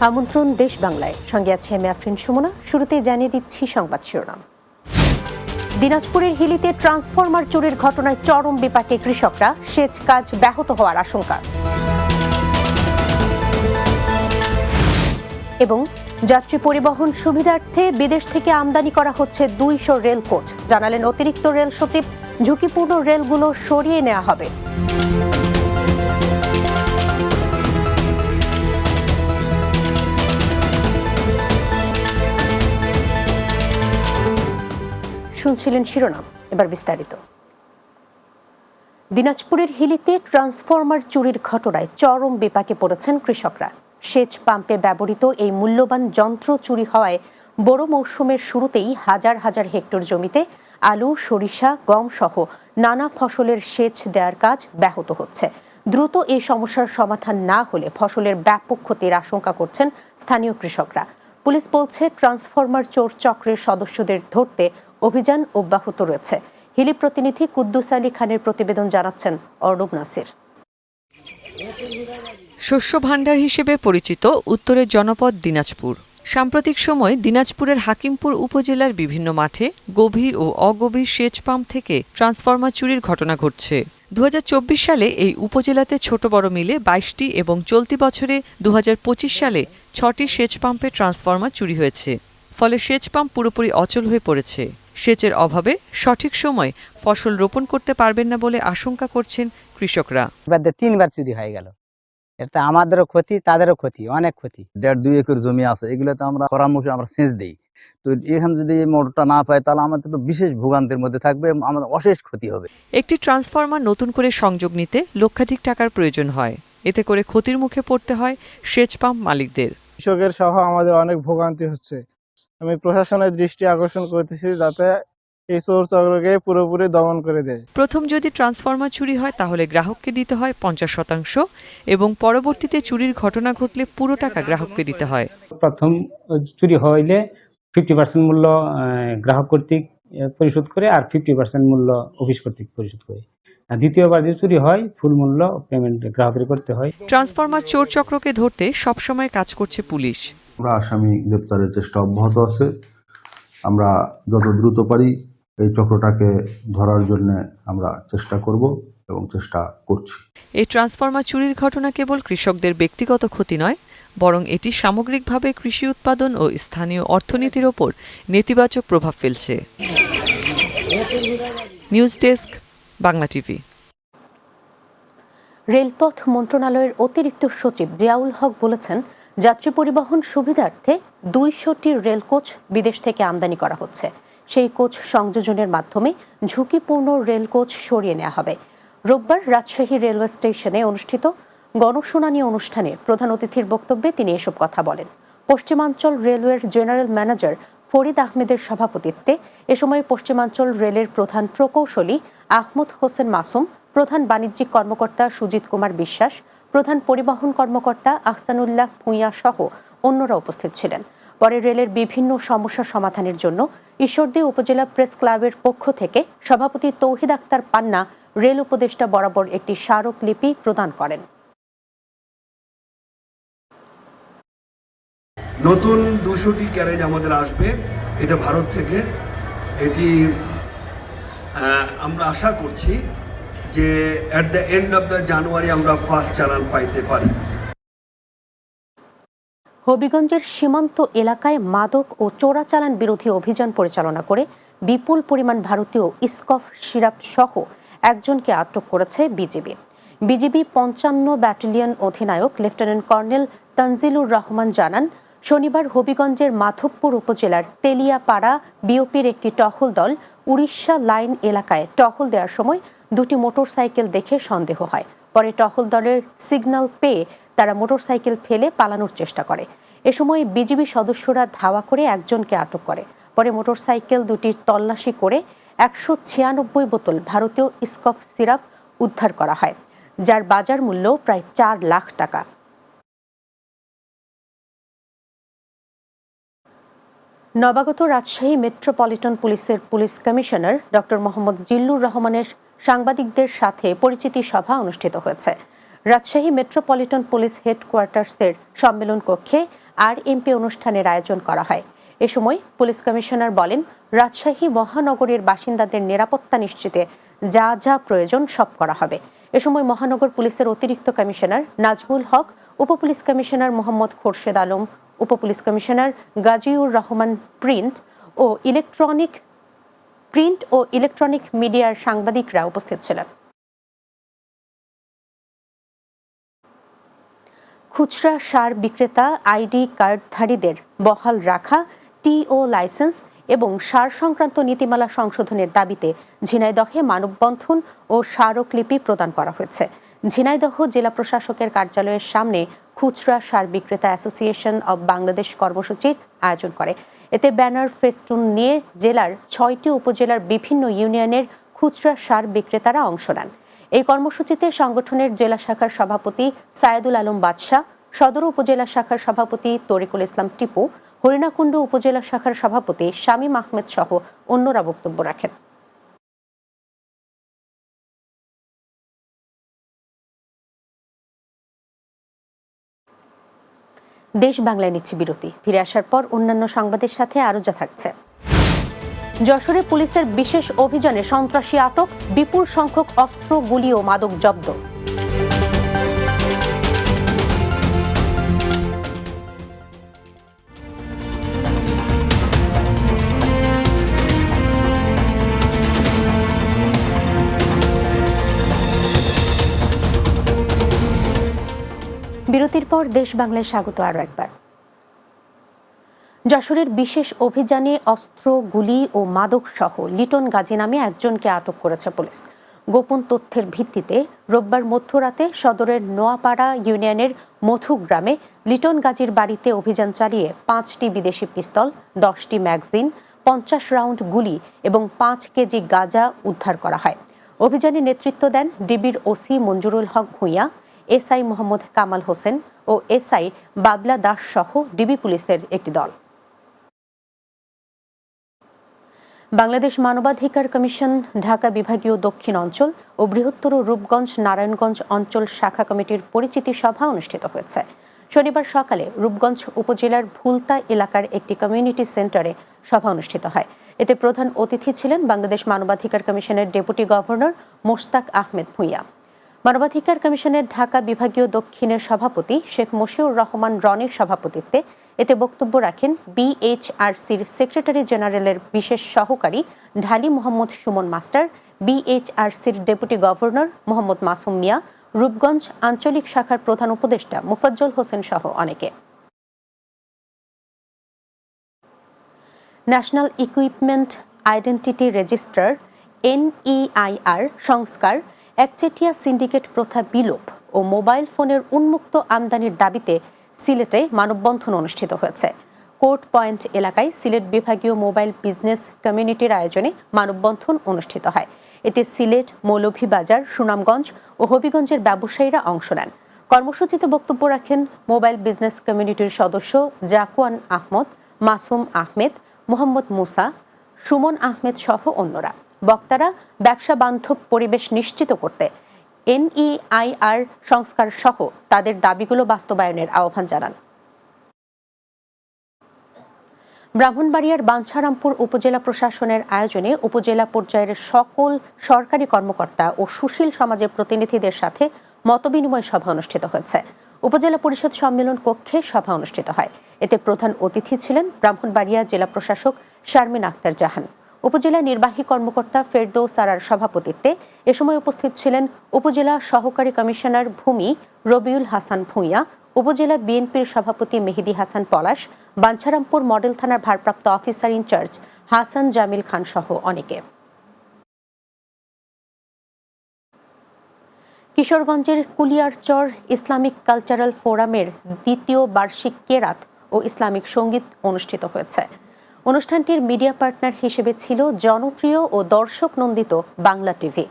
আমন্ত্রণ দেশ বাংলায়। সঙ্গে আছে আমি আফরিন সুমনা। শুরুতেই জানিয়ে দিচ্ছি সংবাদ শিরোনাম। দিনাজপুরের হিলিতে ট্রান্সফরমার চুরির ঘটনায় চরম বিপাকে কৃষকরা। সেচ কাজ ব্যাহত হওয়ার আশঙ্কা। এবং যাত্রী পরিবহন সুবিধার্থে বিদেশ থেকে আমদানি করা হচ্ছে দুইশো রেল কোচ জানালেন অতিরিক্ত রেল সচিব। ঝুঁকিপূর্ণ রেলগুলো সরিয়ে নেওয়া হবে। শুনছিলেন শিরোনাম, এবার বিস্তারিত। দিনাজপুরের হিলিতে ট্রান্সফরমার চুরির ঘটনায় চরম বিপাকে পড়েছেন কৃষকরা। সেচ পাম্পে ব্যবহৃত এই মূল্যবান যন্ত্র চুরি হওয়ায় বড় মৌসুমের শুরুতেই হাজার হাজার হেক্টর জমিতে আলু, সরিষা, গম সহ নানা ফসলের সেচ দেওয়ার কাজ ব্যাহত হচ্ছে। দ্রুত এই সমস্যার সমাধান না হলে ফসলের ব্যাপক ক্ষতির আশঙ্কা করছেন স্থানীয় কৃষকরা। পুলিশ বলছে, ট্রান্সফরমার চোর চক্রের সদস্যদের ধরতে অভিযান অব্যাহত রয়েছে। হিলি প্রতিনিধি কুদ্দুস আলী খানের প্রতিবেদন জানাচ্ছেন অর্ণব নাসির। শস্য ভাণ্ডার হিসেবে পরিচিত উত্তরের জনপদ দিনাজপুর। সাম্প্রতিক সময় দিনাজপুরের হাকিমপুর উপজেলার বিভিন্ন মাঠে গভীর ও অগভীর সেচ পাম্প থেকে ট্রান্সফরমার চুরির ঘটনা ঘটছে। দু হাজার চব্বিশ সালে এই উপজেলাতে ছোট বড় মিলে বাইশটি এবং চলতি বছরে দু হাজার পঁচিশ সালে ছটি সেচ পাম্পে ট্রান্সফরমার চুরি হয়েছে। ফলে সেচ পাম্প পুরোপুরি অচল হয়ে পড়েছে। সেচের অভাবে সঠিক সময় ফসল রোপণ করতে পারবেন না বলে আশঙ্কা করছেন কৃষকরা। এবার তিনবার চুরি হয়ে গেল। এতে আমাদেরও ক্ষতি তাদেরও ক্ষতি অনেক ক্ষতি। দেড় দুই একর জমি আছে এগুলোতে আমরা পরামর্শে আমরা সেচ দিই। তো এখানে যদি এই মোটরটা না পাই তাহলে আমাদের তো বিশেষ ভোগান্তির মধ্যে থাকবে আমাদের অশেষ ক্ষতি হবে। একটি ট্রান্সফরমার নতুন করে সংযোগ নিতে লক্ষাধিক টাকার প্রয়োজন হয়। এতে করে ক্ষতির মুখে পড়তে হয় সেচ পাম্প মালিকদের। কৃষকের সহ আমাদের অনেক ভোগান্তি হচ্ছে। আমি প্রশাসনের দৃষ্টি আকর্ষণ করতেছি যাতে এই চোর চক্রকে পুরোপুরি দমন করে দেয়। প্রথম যদি ট্রান্সফরমার চুরি হয় তাহলে গ্রাহককে দিতে হয় পঞ্চাশ শতাংশ এবং পরবর্তীতে চুরির ঘটনা ঘটলে পুরো টাকা গ্রাহককে দিতে হয়। প্রথম চুরি হইলে ফিফটি পার্সেন্ট মূল্য গ্রাহক কর্তৃক পরিশোধ করে আর ফিফটি পার্সেন্ট মূল্য অফিস কর্তৃক পরিশোধ করে। আর দ্বিতীয়বার যে চুরি হয় ফুল মূল্য পেমেন্ট গ্রাহকের করতে হয়। ট্রান্সফরমার চোর চক্রকে ধরতে সবসময় কাজ করছে পুলিশ। আমরা আসামি গ্রেপ্তারের চেষ্টা অব্যাহত আছে। আমরা যত দ্রুত পারি এই চক্রটাকে ধরার জন্য আমরা চেষ্টা করব এবং চেষ্টা করছি। এই ট্রান্সফরমার চুরির ঘটনা কেবল কৃষকদের ব্যক্তিগত ক্ষতি নয় বরং এটি সামগ্রিকভাবে কৃষি উৎপাদন ও স্থানীয় অর্থনীতির ওপর নেতিবাচক প্রভাব ফেলছে। News desk Bangla TV. রেলপথ মন্ত্রণালয়ের অতিরিক্ত সচিব জিয়াউল হক বলেছেন যাত্রী পরিবহন সুবিধার্থে দুইশোটি রেল কোচ বিদেশ থেকে আমদানি করা হচ্ছে। সেই কোচ সংযোজনের মাধ্যমে ঝুঁকিপূর্ণ রেল কোচ সরিয়ে নেওয়া হবে। রোববার রাজশাহী রেলওয়ে স্টেশনে অনুষ্ঠিত গণশুনানি অনুষ্ঠানে প্রধান অতিথির বক্তব্যে তিনি এসব কথা বলেন। পশ্চিমাঞ্চল রেলওয়ের জেনারেল ম্যানেজার ফরিদ আহমেদের সভাপতিত্বে এ সময় পশ্চিমাঞ্চল রেলের প্রধান প্রকৌশলী আহমদ হোসেন মাসুম, প্রধান বাণিজ্যিক কর্মকর্তা সুজিত কুমার বিশ্বাস প্রধান পরিবহন কর্মকর্তা আহসানুল্লাহ ভূঁইয়া সহ অন্যরা উপস্থিত ছিলেন। পরে রেলের বিভিন্ন সমস্যা সমাধানের জন্য ঈশ্বরদী উপজেলা প্রেস ক্লাবের পক্ষ থেকে সভাপতি তৌহিদ আক্তার পান্না রেল উপদেষ্টা বরাবর একটি স্মারকলিপি প্রদান করেন। নতুন দুশোটি ক্যারেজ আমাদের আসবে। এটা ভারত থেকে। এটি আমরা আশা করছি যে at the end of the January আমরা ফার্স্ট চালান পাইতে পারি। হবিগঞ্জের সীমান্ত এলাকায় মাদক ও চোরাচালান বিরোধী অভিযান পরিচালনা করে বিপুল পরিমাণ ভারতীয় ইস্কফ সিরাপ সহ একজনকে আটক করেছে বিজিবি। বিজিবি পঞ্চান্ন ব্যাটালিয়ন অধিনায়ক লেফটেন্যান্ট কর্নেল তানজিলুর রহমান জানান, শনিবার হবিগঞ্জের মাধবপুর উপজেলার তেলিয়াপাড়া বিওপির একটি টহল দল উড়িষ্যা লাইন এলাকায় টহল দেওয়ার সময় দুটি মোটরসাইকেল দেখে সন্দেহ হয়। পরে টহল দলের সিগন্যাল পেয়ে তারা মোটরসাইকেল ফেলে পালানোর চেষ্টা করে। এ সময় বিজিবি সদস্যরা ধাওয়া করে একজনকে আটক করে। পরে মোটরসাইকেল দুটির তল্লাশি করে একশো ছিয়ানব্বই বোতল ভারতীয় ইস্কফ সিরাপ উদ্ধার করা হয়, যার বাজার মূল্য প্রায় চার লাখ টাকা। নবাগত রাজশাহী মেট্রোপলিটন পুলিশের police commissioner doctor Mohammad Zillur রহমানের সাংবাদিকদের সাথে পরিচিতি সভা অনুষ্ঠিত হয়েছে। রাজশাহী মেট্রোপলিটন পুলিশ হেডকোয়ার্টার্সের সম্মেলন কক্ষে আর এমপি অনুষ্ঠানের আয়োজন করা হয়। এ সময় পুলিশ কমিশনার বলেন, রাজশাহী মহানগরীর বাসিন্দাদের নিরাপত্তা নিশ্চিতে যা যা প্রয়োজন সব করা হবে। এ সময় মহানগর পুলিশের অতিরিক্ত কমিশনার নাজমুল হক, উপপুলিশ কমিশনার মোহাম্মদ খোরশেদ আলম, উপপুলিশ কমিশনার গাজীউর রহমান প্রিন্ট ও ইলেকট্রনিক প্রিন্ট ও ইলেকট্রনিক মিডিয়ার সাংবাদিকরা উপস্থিত ছিলেন। খুচরা সার বিক্রেতা, আইডি কার্ডধারীদের বহাল রাখা, টিও লাইসেন্স এবং সার সংক্রান্ত নীতিমালা সংশোধনের দাবিতে ঝিনাইদহে মানববন্ধন ও স্মারকলিপি প্রদান করা হয়েছে। ঝিনাইদহ জেলা প্রশাসকের কার্যালয়ের সামনে খুচরা সার বিক্রেতা অ্যাসোসিয়েশন অব বাংলাদেশ কর্মসূচির আয়োজন করে। এতে ব্যানার ফেস্টুন নিয়ে জেলার ছয়টি উপজেলার বিভিন্ন ইউনিয়নের খুচরা সার বিক্রেতারা অংশ নেন। এই কর্মসূচিতে সংগঠনের জেলা শাখার সভাপতি সায়েদুল আলম বাদশাহ, সদর উপজেলা শাখার সভাপতি তরিকুল ইসলাম টিপু, হরিণাকুণ্ড উপজেলা শাখার সভাপতি শামীম আহমেদ সহ অন্যরা বক্তব্য রাখেন। দেশ বাংলায় নিচ্ছে বিরতি। ফিরে আসার পর অন্যান্য সংবাদের সাথে আরও যা থাকছে। যশোরে পুলিশের বিশেষ অভিযানে সন্ত্রাসী আটক, বিপুল সংখ্যক অস্ত্র, গুলি ও মাদক জব্দ। পর দেশ বাংলায় স্বাগত আরও একবার। যশোরের বিশেষ অভিযানে অস্ত্র, গুলি ও মাদক সহ লিটন গাজী নামে একজনকে আটক করেছে পুলিশ। গোপন তথ্যের ভিত্তিতে রোববার মধ্যরাতে সদরের নোয়াপাড়া ইউনিয়নের মধু গ্রামে লিটন গাজীর বাড়িতে অভিযান চালিয়ে পাঁচটি বিদেশি পিস্তল, দশটি ম্যাগজিন, পঞ্চাশ রাউন্ড গুলি এবং পাঁচ কেজি গাঁজা উদ্ধার করা হয়। অভিযানে নেতৃত্ব দেন ডিবির ওসি মঞ্জুরুল হক ভূঁইয়া, এসআই মোহাম্মদ কামাল হোসেন ও এসআই বাবলা দাস সহ ডিবি পুলিশের একটি দল। বাংলাদেশ মানবাধিকার কমিশন, ঢাকা বিভাগীয় দক্ষিণ অঞ্চল ও বৃহত্তর রূপগঞ্জ, নারায়ণগঞ্জ অঞ্চল শাখা কমিটির পরিচিতি সভা অনুষ্ঠিত হয়েছে। শনিবার সকালে রূপগঞ্জ উপজেলার ভুলতা এলাকার একটি কমিউনিটি সেন্টারে সভা অনুষ্ঠিত হয়। এতে প্রধান অতিথি ছিলেন বাংলাদেশ মানবাধিকার কমিশনের ডেপুটি গভর্নর মোশতাক আহমেদ ভূঁইয়া। মানবাধিকার কমিশনের ঢাকা বিভাগীয় দক্ষিণের সভাপতি শেখ মশিউর রহমান রনির সভাপতিত্বে এতে বক্তব্য রাখেন বিএইচআরসির সেক্রেটারি জেনারেলের বিশেষ সহকারী ঢালি মোহাম্মদ সুমন মাস্টার, বিএইচআরসির ডেপুটি গভর্নর মোহাম্মদ মাসুম মিয়া, রূপগঞ্জ আঞ্চলিক শাখার প্রধান উপদেষ্টা মুফাজ্জল হোসেন সহ অনেকে। National equipment identity register, NEIR, সংস্কার একচেটিয়া সিন্ডিকেট প্রথা বিলোপ ও মোবাইল ফোনের উন্মুক্ত আমদানির দাবিতে সিলেটে মানববন্ধন অনুষ্ঠিত হয়েছে। কোর্ট পয়েন্ট এলাকায় সিলেট বিভাগীয় মোবাইল বিজনেস কমিউনিটির আয়োজনে মানববন্ধন অনুষ্ঠিত হয়। এতে সিলেট, মৌলভীবাজার, সুনামগঞ্জ ও হবিগঞ্জের ব্যবসায়ীরা অংশ নেন। কর্মসূচিতে বক্তব্য রাখেন মোবাইল বিজনেস কমিউনিটির সদস্য জাকুয়ান আহমদ, মাসুম আহমেদ, মোহাম্মদ মুসা, সুমন আহমেদ সহ অন্যরা। বক্তারা ব্যবসা বান্ধব পরিবেশ নিশ্চিত করতে এনইআইআর সংস্কার সহ তাদের দাবিগুলো বাস্তবায়নের আহ্বান জানান। ব্রাহ্মণবাড়িয়ার বাঞ্ছারামপুর উপজেলা প্রশাসনের আয়োজনে উপজেলা পর্যায়ের সকল সরকারি কর্মকর্তা ও সুশীল সমাজের প্রতিনিধিদের সাথে মতবিনিময় সভা অনুষ্ঠিত হয়েছে। উপজেলা পরিষদ সম্মেলন কক্ষে সভা অনুষ্ঠিত হয়। এতে প্রধান অতিথি ছিলেন ব্রাহ্মণবাড়িয়া জেলা প্রশাসক শারমিন আক্তার জাহান। উপজেলা নির্বাহী কর্মকর্তা ফেরদৌস সারার সভাপতিত্বে এ সময় উপস্থিত ছিলেন উপজেলা সহকারী কমিশনার ভূমি রবিউল হাসান ভূঁইয়া, উপজেলা বিএনপির সভাপতি মেহেদি হাসান পলাশ, বাঞ্ছারামপুর মডেল থানার ভারপ্রাপ্ত officer in charge Hasan Jamil Khan সহ অনেকে। কিশোরগঞ্জের কুলিয়ারচর ইসলামিক কালচারাল ফোরামের দ্বিতীয় বার্ষিক কেরাত ও ইসলামিক সংগীত অনুষ্ঠিত হয়েছে। অনুষ্ঠানটির মিডিয়া পার্টনার হিসেবে ছিল জনপ্রিয় ও দর্শক নন্দিত বাংলা টিভি।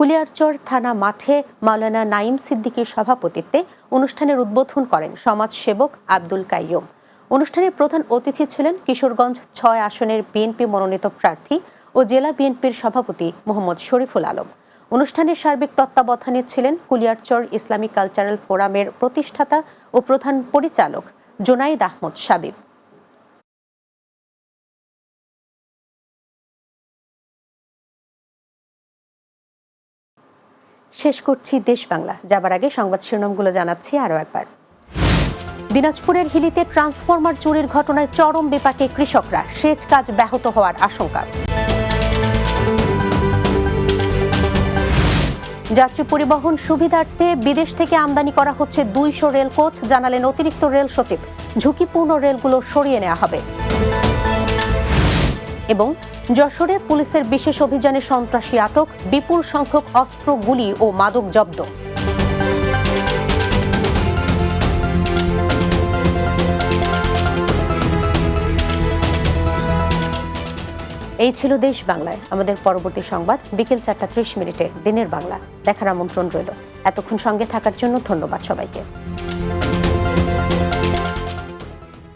কুলিয়ারচর থানা মাঠে মাওলানা নাইম সিদ্দিকীর সভাপতিত্বে অনুষ্ঠানের উদ্বোধন করেন সমাজসেবক আব্দুল কাইয়ুম। অনুষ্ঠানের প্রধান অতিথি ছিলেন কিশোরগঞ্জ ছয় আসনের বিএনপি মনোনীত প্রার্থী ও জেলা বিএনপির সভাপতি মোহাম্মদ শরীফুল আলম। অনুষ্ঠানের সার্বিক তত্ত্বাবধানে ছিলেন কুলিয়ারচর ইসলামিক কালচারাল ফোরামের প্রতিষ্ঠাতা ও প্রধান পরিচালক জোনাইদ আহমদ সাবিব। শেষ করছি দেশ বাংলা। যাবার আগে সংবাদ শিরোনামগুলো জানাচ্ছি আরও একবার। দিনাজপুরের হিলিতে ট্রান্সফরমার চুরির ঘটনায় চরম বিপাকে কৃষকরা। সেচ কাজ ব্যাহত হওয়ার আশঙ্কা। যাত্রী পরিবহন সুবিধার্থে বিদেশ থেকে আমদানি করা হচ্ছে দুইশো রেল কোচ জানালেন অতিরিক্ত রেল সচিব। ঝুঁকিপূর্ণ রেলগুলো সরিয়ে নেওয়া হবে। এবং যশোরে পুলিশের বিশেষ অভিযানে সন্ত্রাসী আটক, বিপুল সংখ্যক অস্ত্র, গুলি ও মাদক জব্দ। এই ছিল দেশ বাংলায়। আমাদের পরবর্তী সংবাদ বিকেল চারটা ত্রিশ মিনিটে দিনের বাংলা। দেখার আমন্ত্রণ রইল। এতক্ষণ সঙ্গে থাকার জন্য ধন্যবাদ সবাইকে।